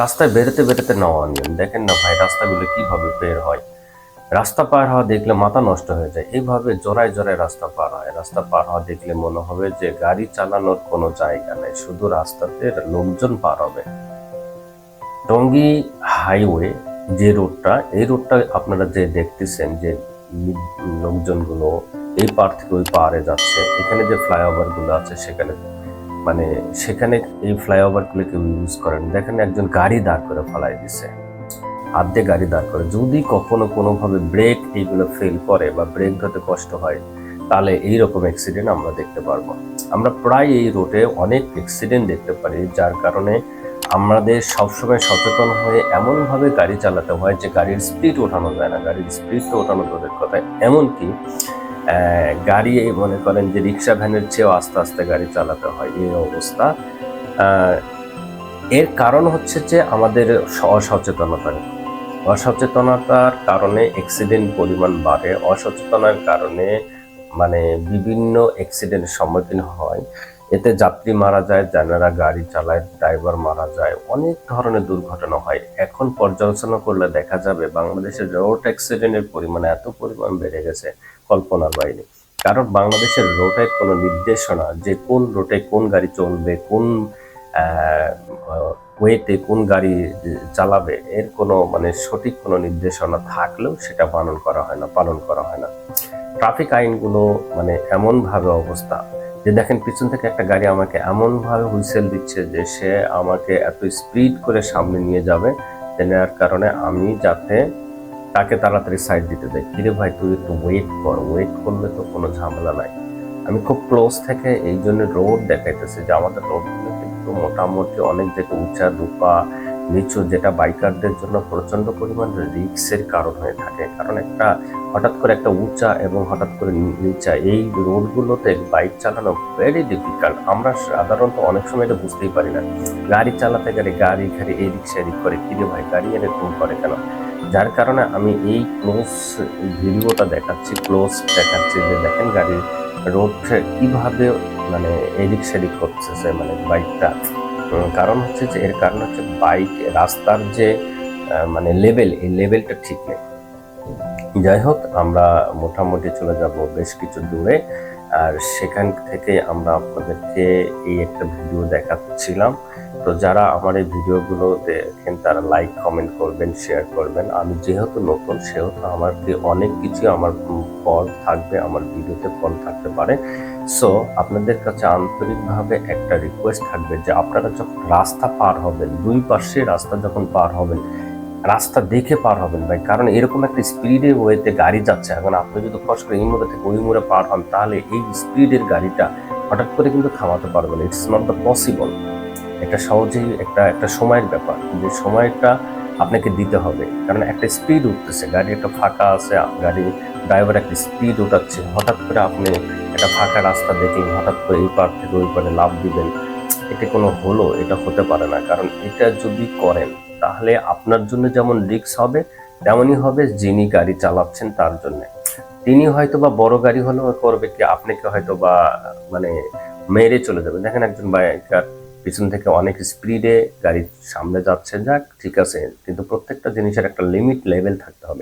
রাস্তায় বেরোতে বেরোতে নেওয়া নিয়ম দেখেন না ভাই, রাস্তাগুলো কীভাবে বের হয়? রাস্তা পার হওয়া দেখলে মাথা নষ্ট হয়ে যায়। এইভাবে জোড়ায় জোড়ায় রাস্তা পার হয়। রাস্তা পার হওয়া দেখলে মনে হবে যে গাড়ি চালানোর কোনো জায়গা নেই, শুধু রাস্তাতে লোকজন পার হবে। টঙ্গী হাইওয়ে যে রোডটা এই রোডটা আপনারা যে দেখতেছেন যে লোকজনগুলো এই পার থেকে ওই পাহাড়ে যাচ্ছে, এখানে যে ফ্লাইওভারগুলো আছে, সেখানে মানে সেখানে এই ফ্লাইওভারগুলো কেউ ইউজ করেন দেখেন একজন গাড়ি দাঁড় করে ফেলাই দিছে। হাত দিয়ে গাড়ি দাঁড় করে। যদি কখনো কোনোভাবে ব্রেক এইগুলো ফেল করে বা ব্রেক ধরতে কষ্ট হয়, তাহলে এইরকম অ্যাক্সিডেন্ট আমরা দেখতে পারব। আমরা প্রায় এই রোডে অনেক অ্যাক্সিডেন্ট দেখতে পারি, যার কারণে আমাদের সবসময় সচেতন হয়ে এমনভাবে গাড়ি চালাতে হয় যে গাড়ির স্পিড ওঠানো যায় না। গাড়ির স্পিড তো ওঠানো দূরের কথা এমনকি গাড়ি মনে করেন যে রিক্সা ভ্যানের চেয়েও আস্তে আস্তে গাড়ি চালাতে হয়, এই অবস্থা। এর কারণ হচ্ছে যে আমাদের অসচেতনতার। অসচেতনতা অসচেতনতার কারণে অ্যাক্সিডেন্ট পরিমাণ বাড়ে। অসচেতনার কারণে মানে বিভিন্ন অ্যাক্সিডেন্টের সম্মুখীন হয়। এতে যাত্রী মারা যায় যারা গাড়ি চালায়, ড্রাইভার মারা যায়। অনেক ধরনের দুর্ঘটনা হয়। এখন পর্যালোচনা করলে দেখা যাবে বাংলাদেশের রোড অ্যাক্সিডেন্টের পরিমাণ এত পরিমাণ বেড়ে গেছে কল্পনার বাইরে। কারণ বাংলাদেশের রোডের কোনো নির্দেশনা যে কোন রোডে কোন গাড়ি চলবে, কোন ওয়েতে কোন গাড়ি চালাবে, এর কোনো মানে সঠিক কোনো নির্দেশনা থাকলেও সেটা পালন করা হয় না, পালন করা হয় না। ট্রাফিক আইনগুলো মানে এমনভাবে অবস্থা যে দেখেন, পিছন থেকে একটা গাড়ি আমাকে এমনভাবে হুইসেল দিচ্ছে যে সে আমাকে এত স্পিড করে সামনে নিয়ে যাবে নেওয়ার কারণে আমি যাতে তাকে তাড়াতাড়ি সাইড দিতে দেয় কিরে ভাই, তুই একটু ওয়েট কর ওয়েট করলে তো কোনো ঝামেলা নাই। আমি খুব ক্লোজ থেকে এই জন্য রোড দেখাইতেছে যে আমাদের রোডগুলো কিন্তু মোটামুটি অনেক জায়গায় উঁচা, দুপা নিচু যেটা বাইকারদের জন্য প্রচণ্ড পরিমাণ রিক্সের কারণ হয়ে থাকে। কারণ একটা হঠাৎ করে একটা উঁচা এবং হঠাৎ করে নিচা এই রোডগুলোতে বাইক চালানো ভেরি ডিফিকাল্ট আমরা সাধারণত অনেক সময় এটা বুঝতেই পারি না। গাড়ি চালাতে গেলে গাড়ি রিক্সা এদিক করে, কিরে ভাই, গাড়ি এনে এরকম করে কেন? যার কারণে আমি এই ক্লোজ ভিডিওটা দেখাচ্ছি ক্লোজ দেখাচ্ছি যে দেখেন গাড়ির রোড কীভাবে মানে এদিক সেদিক করতেছে মানে বাইকটা। কারণ হচ্ছে যে, এর কারণ হচ্ছে বাইক, রাস্তার যে মানে লেভেল এই লেভেলটা ঠিক নেই। যাই হোক, আমরা মোটামুটি চলে যাব বেশ কিছু দূরে, আর সেখান থেকে আমরা আপনাদেরকে এই একটা ভিডিও দেখাচ্ছিলাম। তো যারা আমার এই ভিডিওগুলো দেখেন, তারা লাইক কমেন্ট করবেন শেয়ার করবেন। আমি যেহেতু নতুন, সেহেতু আমার অনেক কিছু আমার ফল থাকবে, আমার ভিডিওতে ফল থাকতে পারে। সো আপনাদের কাছে আন্তরিকভাবে একটা রিকোয়েস্ট থাকবে যে আপনারা যখন রাস্তা পার হবেন, দুই পাশে রাস্তা যখন পার হবেন, রাস্তা দেখে পার হবেন ভাই, কারণ এরকম একটা স্পিডে ওয়েতে গাড়ি যাচ্ছে। এখন আপনি যদি ফস করে এই মোড়ে থেকে ওই মোড়ে পার হন, তাহলে এই স্পিডের গাড়িটা হঠাৎ করে কিন্তু থামাতে পারবেন। ইটস নট দ্য পসিবল এটা সহজেই একটা একটা সময়ের ব্যাপার। যে সময়টা আপনাকে দিতে হবে। কারণ একটা স্পিড উঠতেছে, গাড়ি একটা ফাঁকা আছে, গাড়ি ড্রাইভার একটা স্পিড উঠাচ্ছে। হঠাৎ করে আপনি একটা ফাঁকা রাস্তা দেখলেন হঠাৎ করে এই পার থেকে ওই পারে লাভ দিবেন। এটা কোনো হলো, এটা হতে পারে না। কারণ এটা যদি করেন, তাহলে আপনার জন্য যেমন রিস্ক হবে, তেমনই হবে যিনি গাড়ি চালাচ্ছেন তার জন্য। তিনি হয়তো বা বড় গাড়ি হলেও করবে কি, আপনাকে হয়তো বা মানে মেরে চলে যাবে। দেখেন একজন বাইকার পিছন থেকে অনেক স্পিডে গাড়ির সামনে যাচ্ছে যাক, ঠিক আছে, কিন্তু প্রত্যেকটা জিনিসের একটা লিমিট লেভেল থাকতে হবে।